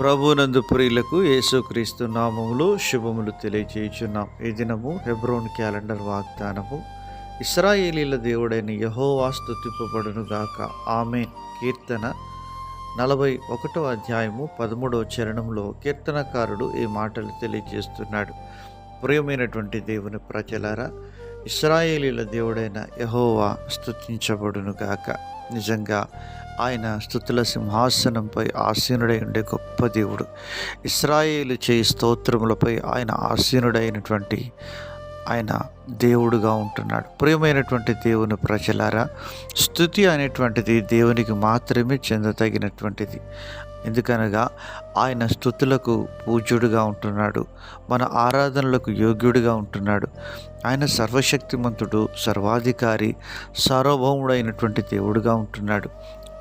ప్రభునందు ప్రియులకు యేసుక్రీస్తు నామములు శుభములు తెలియజేయుచున్నాం ఈ దినము హెబ్రోన్ క్యాలెండర్ వాగ్దానము. ఇస్రాయేలీల దేవుడైన యహోవా స్థుతింపబడును గాక. ఆమె కీర్తన నలభై ఒకటో అధ్యాయము పదమూడవ చరణంలో కీర్తనకారుడు ఈ మాటలు తెలియజేస్తున్నాడు. ప్రియమైనటువంటి దేవుని ప్రజలారా ఇస్రాయేలీల దేవుడైన యహోవా స్తుతించబడును గాక. నిజంగా ఆయన స్థుతుల సింహాసనంపై ఆసీనుడై ఉండే గొప్ప దేవుడు. ఇస్రాయేలు చేయి స్తోత్రములపై ఆయన ఆసీనుడైనటువంటి ఆయన దేవుడుగా ఉంటున్నాడు. ప్రియమైనటువంటి దేవుని ప్రజలారా స్థుతి అనేటువంటిది దేవునికి మాత్రమే చెందతగినటువంటిది ఎందుకనగా ఆయన స్థుతులకు పూజ్యుడిగా ఉంటున్నాడు. మన ఆరాధనలకు యోగ్యుడిగా ఉంటున్నాడు. ఆయన సర్వశక్తిమంతుడు సర్వాధికారి సార్వభౌముడైనటువంటి దేవుడుగా ఉంటున్నాడు.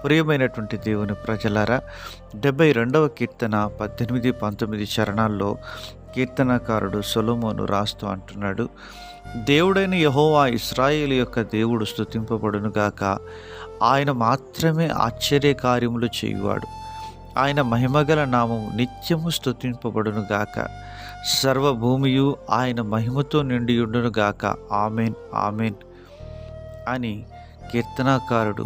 ప్రియమైనటువంటి దేవుని ప్రజలారా డెబ్బై రెండవ కీర్తన పద్దెనిమిది పంతొమ్మిది చరణాల్లో కీర్తనకారుడు సొలమోను రాస్తూ అంటున్నాడు దేవుడైన యహోవా ఇస్రాయేల్ యొక్క దేవుడు స్తుతింపబడును గాక. ఆయన మాత్రమే ఆశ్చర్య కార్యములు చేయువాడు. ఆయన మహిమగల నామము నిత్యము స్తుతింపబడును గాక. సర్వభూమియు ఆయన మహిమతో నిండియుండును గాక. ఆమెన్ ఆమెన్ అని కీర్తనాకారుడు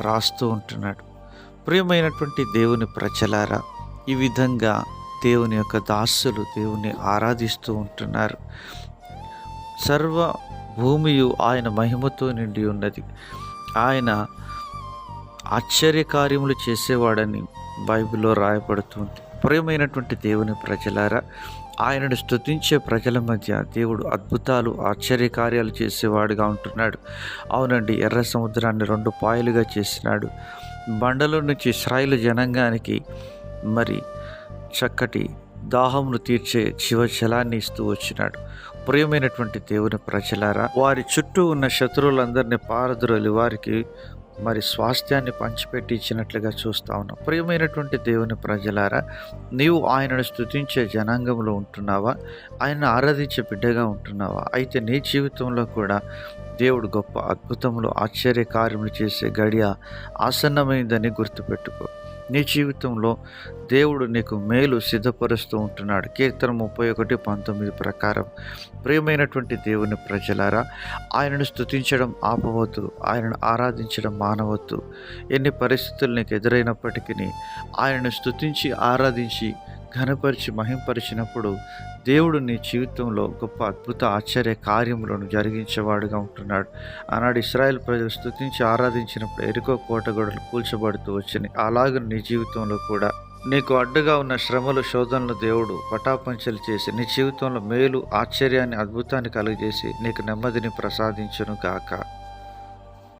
రాస్తూ ఉంటున్నాడు. ప్రియమైనటువంటి దేవుని ప్రజలారా ఈ విధంగా దేవుని యొక్క దాసులు దేవుణ్ణి ఆరాధిస్తూ ఉంటున్నారు. సర్వ భూమియు ఆయన మహిమతో నిండి ఉన్నది. ఆయన ఆశ్చర్యకార్యములు చేసేవాడని బైబిల్లో రాయబడుతుంది. ప్రియమైనటువంటి దేవుని ప్రజలారా ఆయనను స్తుతించే ప్రజల మధ్య దేవుడు అద్భుతాలు ఆశ్చర్యకార్యాలు చేసేవాడుగా ఉంటున్నాడు. అవునండి ఎర్ర సముద్రాన్ని రెండు పాయలుగా చేసినాడు. బండలో నుంచి ఇస్రాయిల్ జనాంగానికి మరి చక్కటి దాహమును తీర్చే శివజలాన్ని ఇస్తూ వచ్చినాడు. ప్రియమైనటువంటి దేవుని ప్రజలారా వారి చుట్టూ ఉన్న శత్రువులందరినీ పారద్రోలి వారికి మరి స్వాస్థ్యాన్ని పంచిపెట్టి ఇచ్చినట్లుగా చూస్తా ఉన్నాం. ప్రియమైనటువంటి దేవుని ప్రజలారా నీవు ఆయనను స్తుతించే జనాంగంలో ఉంటున్నావా? ఆయన ఆరాధించే బిడ్డగా ఉంటున్నావా? అయితే నీ జీవితంలో కూడా దేవుడు గొప్ప అద్భుతములు ఆశ్చర్య కార్యములు చేసే గడియ ఆసన్నమైందని గుర్తుపెట్టుకో. నీ జీవితంలో దేవుడు నీకు మేలు సిద్ధపరుస్తూ ఉంటున్నాడు. కీర్తన ముప్పై ఒకటి పంతొమ్మిది ప్రకారం ప్రియమైనటువంటి దేవుని ప్రజలారా ఆయనను స్థుతించడం ఆపవద్దు ఆయనను ఆరాధించడం మానవద్దు. ఎన్ని పరిస్థితులు నీకు ఎదురైనప్పటికీ ఆయనను స్థుతించి ఆరాధించి ఘనపరిచి మహింపరిచినప్పుడు దేవుడు నీ జీవితంలో గొప్ప అద్భుత ఆశ్చర్య కార్యములను జరిగించేవాడుగా ఉంటున్నాడు. ఆనాడు ఇస్రాయల్ ప్రజలు స్థుతించి ఆరాధించినప్పుడు ఎరుకో కోటగొడలు కూల్చబడుతూ వచ్చినాయి. అలాగే నీ జీవితంలో కూడా. నీకు అడ్డుగా ఉన్న శ్రమలు శోధనలు దేవుడు పటాపంచలు చేసి నీ జీవితంలో మేలు ఆశ్చర్యాన్ని అద్భుతాన్ని కలుగజేసి నీకు నెమ్మదిని ప్రసాదించును గాక.